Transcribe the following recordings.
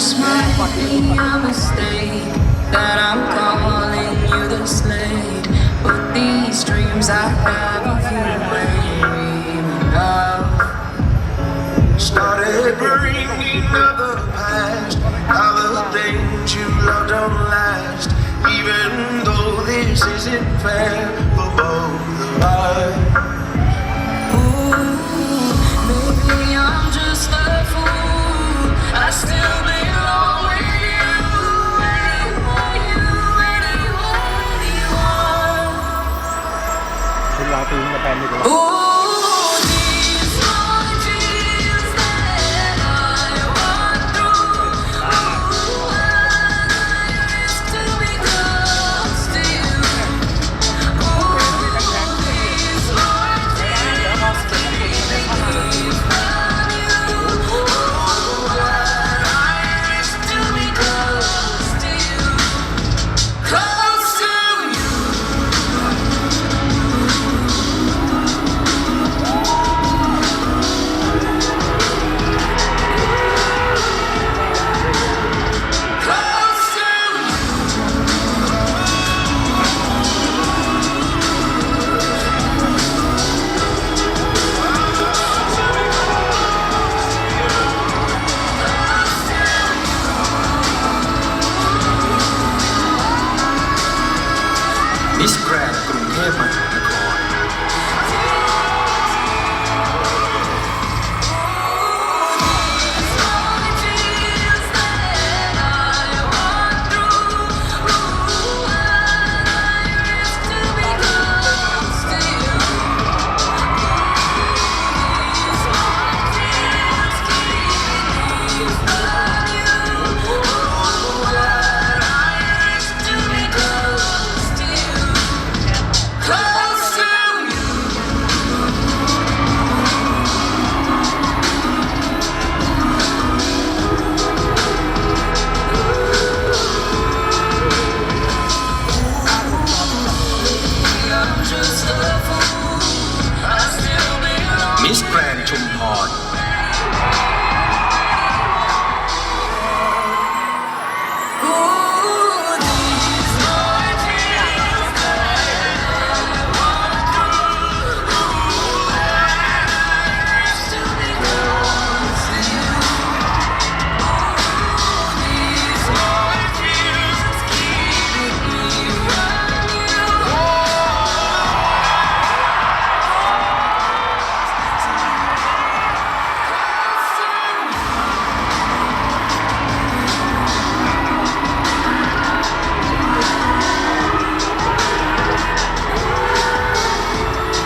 Perhaps might be a mistake that I'm calling you the slave. But these dreams I have of you dreaming of. Started bringing up the past, how the things you love don't last. Even though this isn't fair. คุณรอตีนกาแฟดีกว่า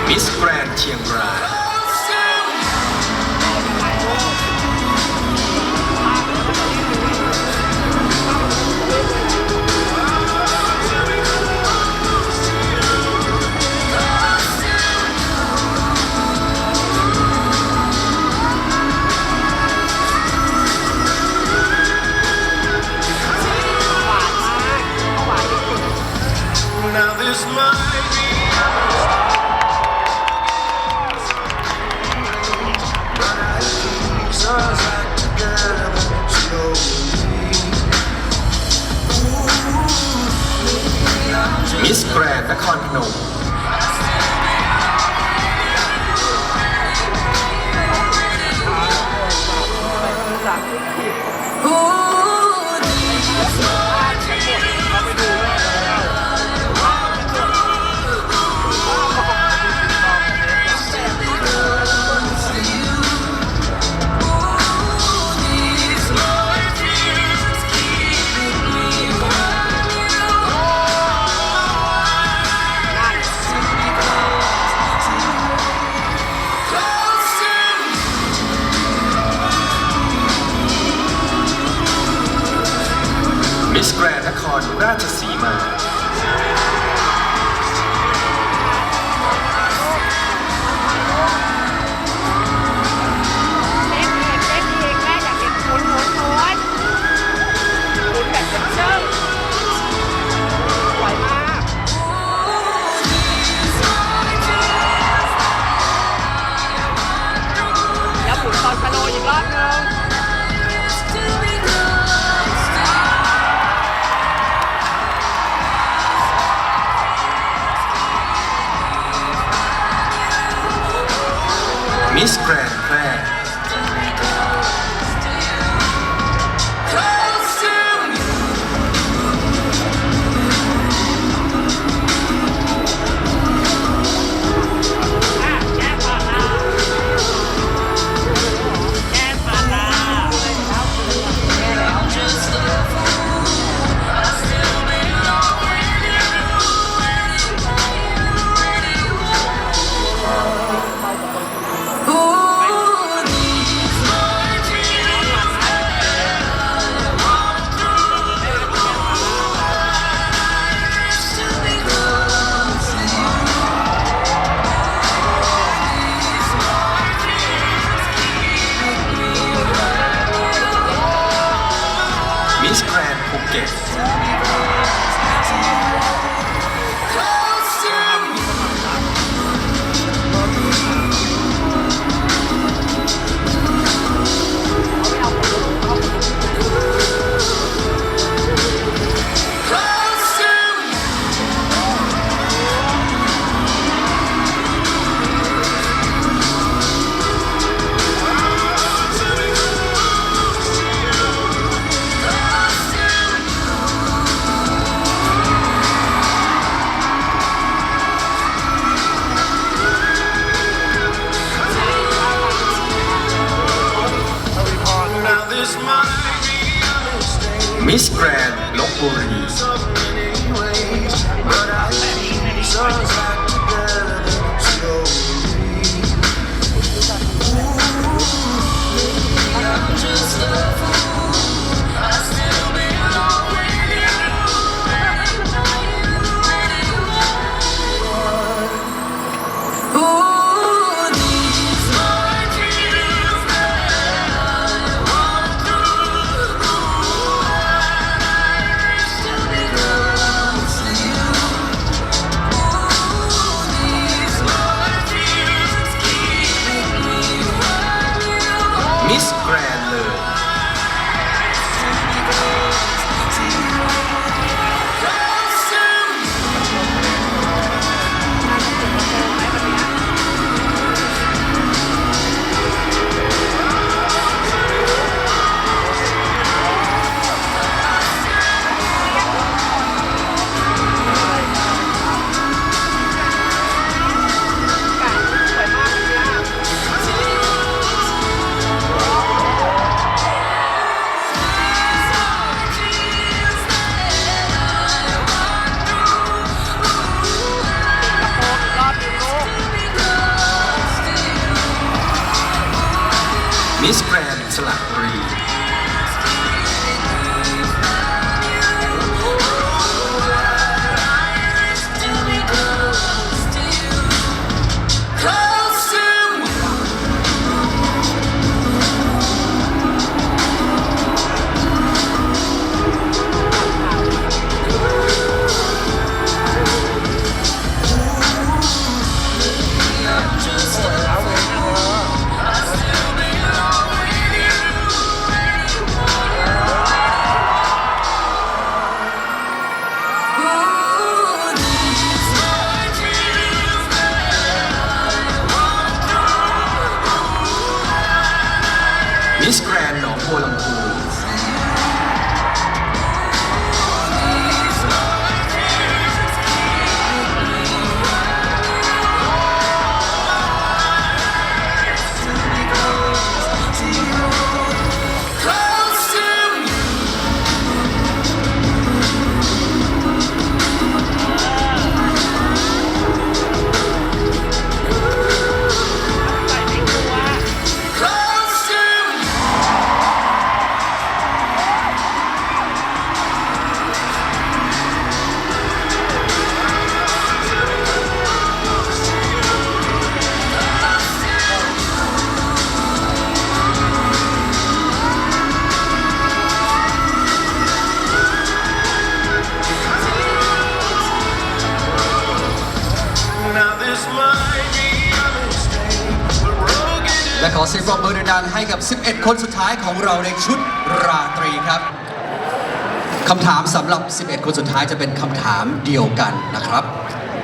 Miss Grand Chiang Rai. This is my I can't, you know, Practice มิส มิส 11 คนสุดท้ายของเราในชุดราตรีครับคำถามสำหรับ 11 คนสุดท้ายจะเป็นคำถามเดียวกันนะครับ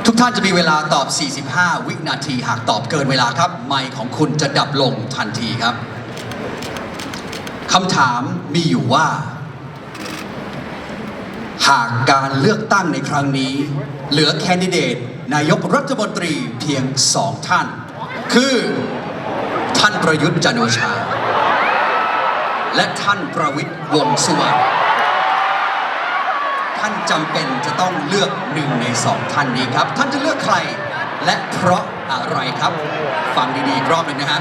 ทุกท่านจะมีเวลาตอบ 45 วินาที หากตอบเกินเวลาครับ ไมค์ของคุณจะดับลงทันทีครับคำถามมีอยู่ว่า หากการเลือกตั้งในครั้งนี้ เหลือแคนดิเดต นายกรัฐมนตรีเพียงสองท่าน คือท่านประยุทธ์จันทร์โอชา และท่านประวิตรวงสุวรรณท่านจำเป็นจะต้องเลือกหนึ่งในสองท่านนี้ครับ ท่านจะเลือกใคร และเพราะอะไรครับฟังดีๆอีกรอบหนึ่งนะฮะ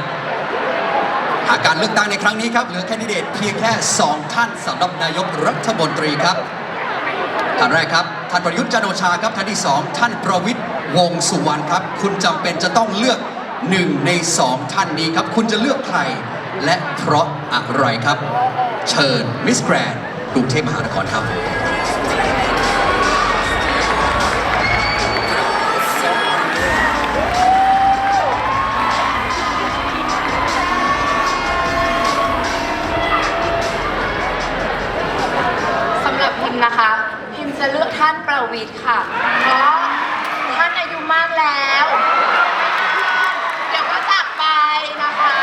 หากการเลือกตั้งในครั้งนี้ครับเหลือแคนดิเดตเพียงแค่ 2 ท่านสำหรับนายกรัฐมนตรีครับท่านแรกครับท่านประยุทธ์จันโอชาครับท่านที่ 2 ท่านประวิตรวงสุวรรณครับ คุณจำเป็นจะต้องเลือกหนึ่งในสองท่านนี้ครับ คุณจะเลือกใคร และเพราะอะไรครับ เชิญมิสแกรนกรุงเทพมหานครครับ สำหรับพิมนะคะ พิมจะเลือกท่านประวิทย์ค่ะ เพราะท่านอายุมากแล้ว เดี๋ยวก็จากไปนะคะ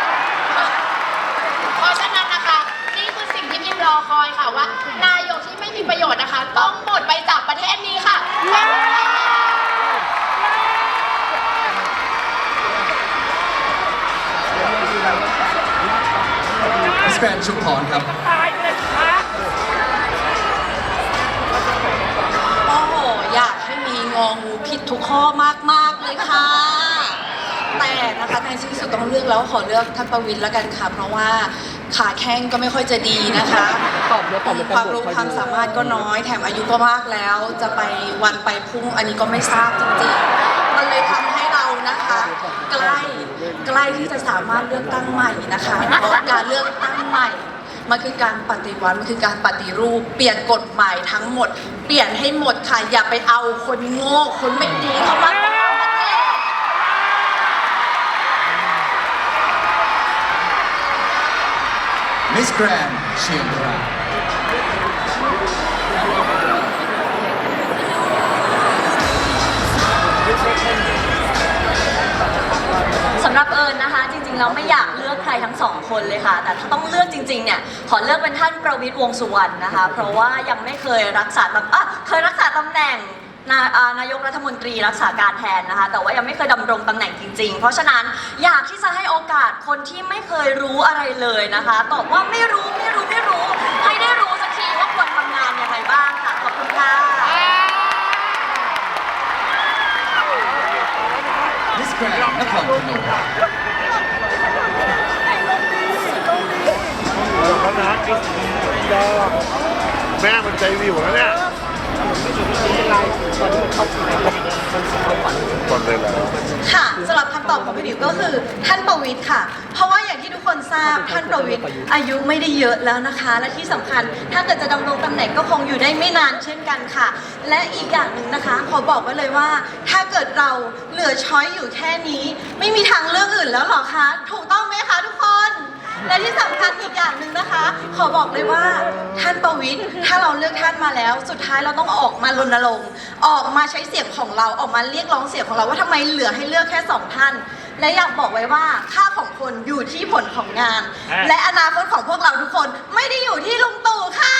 เพราะฉะนั้นนะคะ นี่คือสิ่งที่พิมรอคอยค่ะว่า นายกที่ไม่มีประโย ชน์นะคะ ต้องหมดไปจากประเทศนี้ค่ะขอบคุณค่ะมิสแกรนชุมพรครับโอ้โห อยากให้มีงองูผิดทุกข้อมาก ๆ เลยค่ะ แต่นะคะในที่สุดต้องเลือกแล้วขอเลือกท่านประวินแล้วกันค่ะ เพราะว่า ขาแข้งก็ไม่ค่อยจะดีนะคะความรู้ความสามารถก็น้อย แถมอายุก็มากแล้ว จะไปวันไปพรุ่งอันนี้ก็ไม่ทราบจริงๆ มันเลยทำให้เรานะคะ ใกล้ใกล้ที่จะสามารถเลือกตั้งใหม่นะคะเพราะการเลือกตั้งใหม่มันคือการปฏิวัติมันคือการปฏิรูป เปลี่ยนกฎหมายทั้งหมด เปลี่ยนให้หมดค่ะ อย่าไปเอาคนโง่คนไม่ดีเข้ามา มิสแกรนเชียงรายสำหรับเอิญนะคะ จริงๆเราไม่อยากเลือกใครทั้งสองคนเลยค่ะ แต่ถ้าต้องเลือกจริงๆเนี่ยขอเลือกเป็นท่านประวิตรวงษ์สุวรรณนะคะ เพราะว่ายังไม่เคยรักษาตำอะเคยรักษาตำแหน่ง นานายกรัฐมนตรีรักษาการแทนนะคะ แต่ว่ายังไม่เคยดำรงตำแหน่งจริง ๆ เพราะฉะนั้นอยากที่จะให้โอกาสคนที่ไม่เคยรู้อะไรเลยนะคะตอบว่าไม่รู้ไม่รู้ไม่รู้ให้ได้รู้สักทีว่าควรทำงานยังไงบ้างค่ะขอบคุณค่ะมิสแกรนนครพนมแม่มันใจวิวแล้วเนี่ย กดเลยแล้วค่ะสำหรับคำตอบของพี่ดิวก็คือท่านประวิทย์ค่ะ เพราะว่าอย่างที่ทุกคนทราบท่านประวิทย์อายุไม่ได้เยอะแล้วนะคะ และที่สำคัญถ้าเกิดจะดำรงตำแหน่งก็คงอยู่ได้ไม่นานเช่นกันค่ะ และอีกอย่างหนึ่งนะคะ ขอบอกไว้เลยว่า ถ้าเกิดเราเหลือช้อยอยู่แค่นี้ ไม่มีทางเลือกอื่นแล้วหรอคะ ถูกต้องไหมคะทุกคน และที่สำคัญอีกอย่างหนึ่งนะคะ ขอบอกเลยว่าท่านประวิทย์ถ้าเราเลือกท่านมาแล้ว สุดท้ายเราต้องออกมารณรงค์ออกมาใช้เสียงของเราออกมาเรียกร้องเสียงของเราว่าทำไมเหลือให้เลือกแค่สองท่าน และอยากบอกไว้ว่าค่าของคนอยู่ที่ผลของงาน และอนาคตของพวกเราทุกคนไม่ได้อยู่ที่ลุงตู่ค่ะ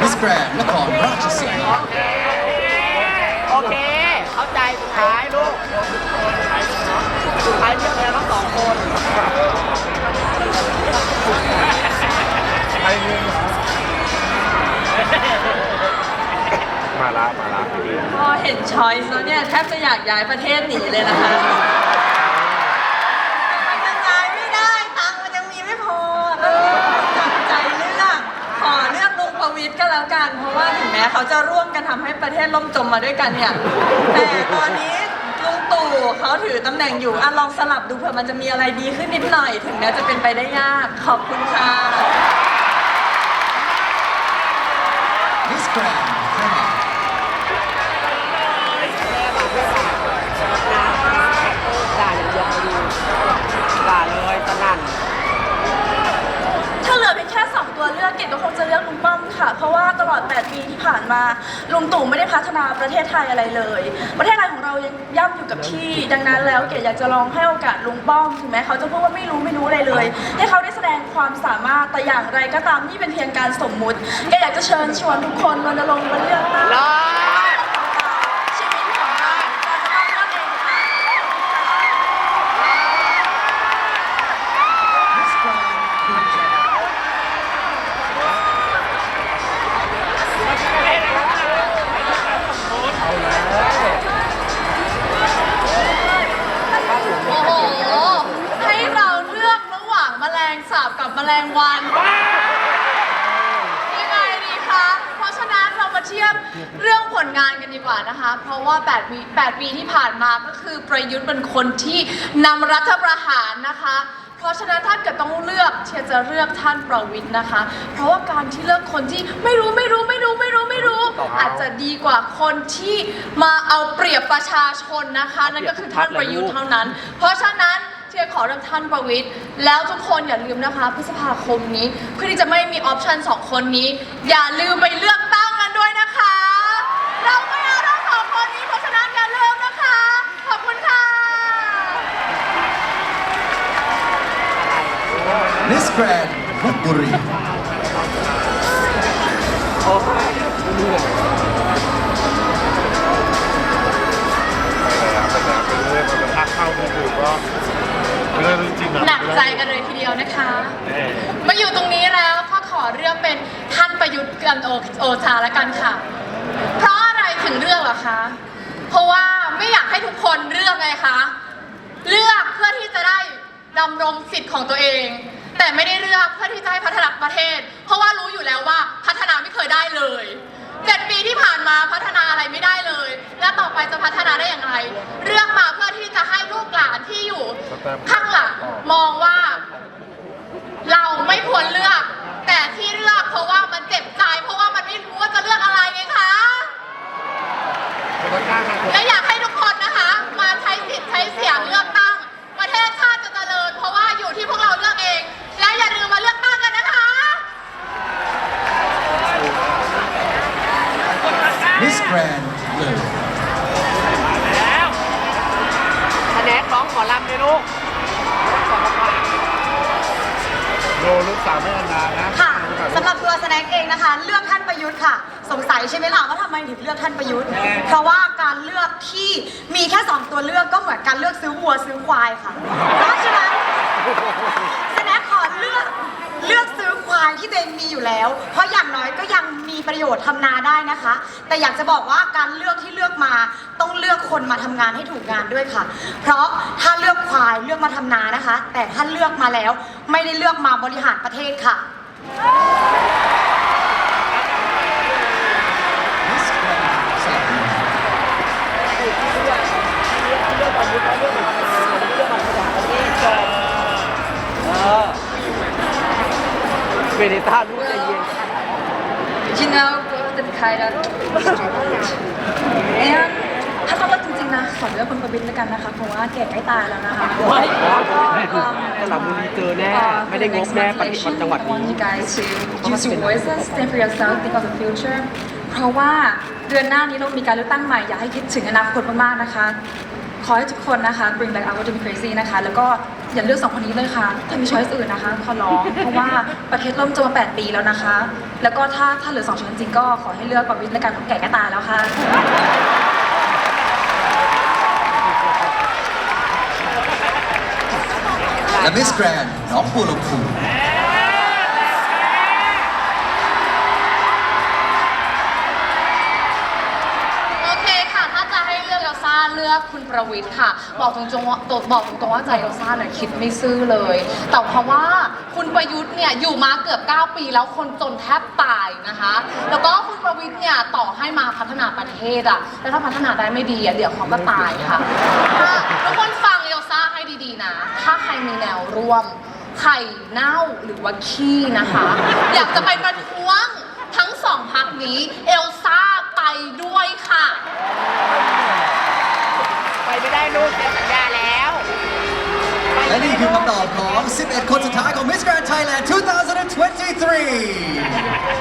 มิสแกรนนครราชสีมา โอเค เข้าใจสุดท้ายลูกสุดท้าย มาละมาละพอเห็นช้อยส์แล้วเนี่ยแทบจะอยากย้ายประเทศหนีเลยนะคะมันยังย้ายไม่ได้ตังค์มันยังมีไม่พอก็จับใจเลือกขอเลือกลุงประวิตยก็แล้วกัน เพราะว่าถึงแม้เขาจะร่วมกันทำให้ประเทศล่มจมมาด้วยกันเนี่ย แต่ตอนนี้ เขาถือตำแหน่งอยู่อะลองสลับดูเผื่อมันจะมีอะไรดีขึ้นนิดหน่อย ถึงแม้จะเป็นไปได้ยาก ขอบคุณค่ะ มิสแกรนแพร่ด่าอย่างเดียวมาดูด่าเลยสนั่นถ้า เลือเลือกเกดก็คงจะเลือกลุงป้อมค่ะ เพราะว่าตลอด 8 ปีที่ผ่านมาลุงตู่ไม่ได้พัฒนาประเทศไทยอะไรเลย ประเทศไทยของเรายังย่ำอยู่กับที่ ดังนั้นแล้วเกดอยากจะลองให้โอกาสลุงป้อมถึงแม้เขาจะพูดว่าไม่รู้ไม่รู้อะไรเลย ให้เขาได้แสดงความสามารถแต่อย่างไรก็ตามนี่เป็นเพียงการสมมุติเกดอยากจะเชิญชวนทุกคนรณรงค์มาเลือกตั้ง ลงวันยังไงดีคะ เพราะฉะนั้นเรามาเทียบเรื่องผลงานกันดีกว่านะคะ เพราะว่า8ปี8ปีที่ผ่านมาก็คือประยุทธ์เป็นคนที่นำรัฐประหารนะคะ เพราะฉะนั้นถ้าเกิดต้องเลือกเชียร์จะเลือกท่านประวิทย์นะคะ เพราะว่าการที่เลือกคนที่ไม่รู้ไม่รู้ไม่รู้ไม่รู้ไม่รู้ อาจจะดีกว่าคนที่มาเอาเปรียบประชาชนนะคะ นั่นก็คือท่านประยุทธ์เท่านั้น เพราะฉะนั้น เชียร์ขอเลือกท่านประวิทย์แล้วทุกคนอย่าลืมนะคะพฤษภาคมนี้ เพื่อที่จะไม่มีออปชันสองคนนี้ อย่าลืมไปเลือกตั้งกันด้วยนะคะ เราไม่เอาทั้งสองคนนี้เพราะฉะนั้นอย่าลืมนะคะ ขอบคุณค่ะมิสแกรนลบบุรี เรื่องจริงๆนะหนักใจกันเลยทีเดียวนะคะ มาอยู่ตรงนี้แล้วก็ขอเลือกเป็นท่านประยุทธ์กันโอโอชาแล้วกันค่ะ เพราะอะไรถึงเลือกเหรอคะ เพราะว่าไม่อยากให้ทุกคนเลือกไงคะ เลือกเพื่อที่จะได้ดำรงสิทธิ์ของตัวเอง แต่ไม่ได้เลือกเพื่อที่จะให้พัฒนาประเทศ เพราะว่ารู้อยู่แล้วว่าพัฒนาไม่เคยได้เลย เจ็ดปีที่ผ่านมาพัฒนาอะไรไม่ได้เลย และต่อไปจะพัฒนาได้อย่างไรเลือกมาเพื่อที่จะให้ลูกหลานที่อยู่ ข้างหลังมองว่า เราไม่ควรเลือก แต่ที่เลือกเพราะว่ามันเจ็บใจ เพราะว่ามันไม่รู้ว่าจะเลือกอะไรไงคะและอยากให้ทุกคนนะคะ มาใช้สิทธิ์ใช้เสียงเลือกตั้ง ประเทศชาติจะเจริญ เพราะว่าอยู่ที่พวกเราเลือกเอง และอย่าลืมมาเลือกตั้งกันนะคะ มิสแกรนเลยคะแนนร้องขอรำเลยลูกโดลูกสาวไม่นานนะค่ะสำหรับตัวแสดงเองนะคะ เลือกท่านประยุทธ์ค่ะ สงสัยใช่ไหมล่ะว่าทำไมถึงเลือกท่านประยุทธ์ เพราะว่าการเลือกที่มีแค่สองตัวเลือกก็เหมือนการเลือกซื้อวัวซื้อควายค่ะเพราะฉะนั้นแสดงขอเลือกเลือกซื้อ ควายที่ตัวเองมีอยู่แล้ว เพราะอย่างน้อยก็ยังมีประโยชน์ทำนาได้นะคะ แต่อยากจะบอกว่าการเลือกที่เลือกมาต้องเลือกคนมาทำงานให้ถูกงานด้วยค่ะ เพราะถ้าเลือกควายเลือกมาทำนานะคะ แต่ถ้าเลือกมาแล้วไม่ได้เลือกมาบริหารประเทศค่ะมิสแกรนสระบุรีเวนิ ต้าลูกใจเย็น You know both the kind of and ถ้าต้องเลือกจริงๆนะขอเลือกคุณประวิตรแล้วกันนะคะเพราะว่าแก่ใกล้ตายแล้วนะคะแล้วก็สระบุรีเจอแน่ ไม่ได้งบแน่ปฏิบัติจังหวัด I นี้ want you guys to use your voices stand for yourself think of the future เพราะว่าเดือนหน้านี้เรามีการเลือกตั้งใหม่อยากให้คิดถึงอนาคตมากๆนะคะ ขอให้ทุกคนนะคะ bring back our democracy นะคะ แล้วก็อย่าเลือกสองคนนี้เลยค่ะถ้ามี choice อื่นนะคะขอร้อง เพราะว่าประเทศล่มจมมา8ปีแล้วนะคะ แล้วก็ถ้าถ้าเหลือสองช้อยจริงก็ขอให้เลือกประวิตรและกันเพราะแก่กตายแล้วค่ะ และมิสแกรนน้องบัวลำพู คุณประวิทย์ค่ะ บอกตรงๆว่าบอกตรงๆว่าใจเอลซ่าเนี่ยคิดไม่ซื่อเลย แต่เพราะว่าคุณประยุทธ์เนี่ยอยู่มาเกือบ 9 ปีแล้วคนจนแทบตายนะคะ แล้วก็คุณประวิทย์เนี่ยต่อให้มาพัฒนาประเทศอะแล้วถ้าพัฒนาได้ไม่ดีอะเดี๋ยวเขาก็ตายค่ะถ้าทุกคนฟังเอลซ่าให้ดีๆนะ ถ้าใครมีแนวร่วมไข่เน่าหรือว่าขี้นะคะ อยากจะไปประท้วงทั้งสองพักนี้เอลซ่าไปด้วยค่ะ ไปไม่ได้ลูกเซ็นสัญญาแล้วและนี่คือคำตอบของ 11 คนสุดท้ายของ Miss Grand Thailand 2023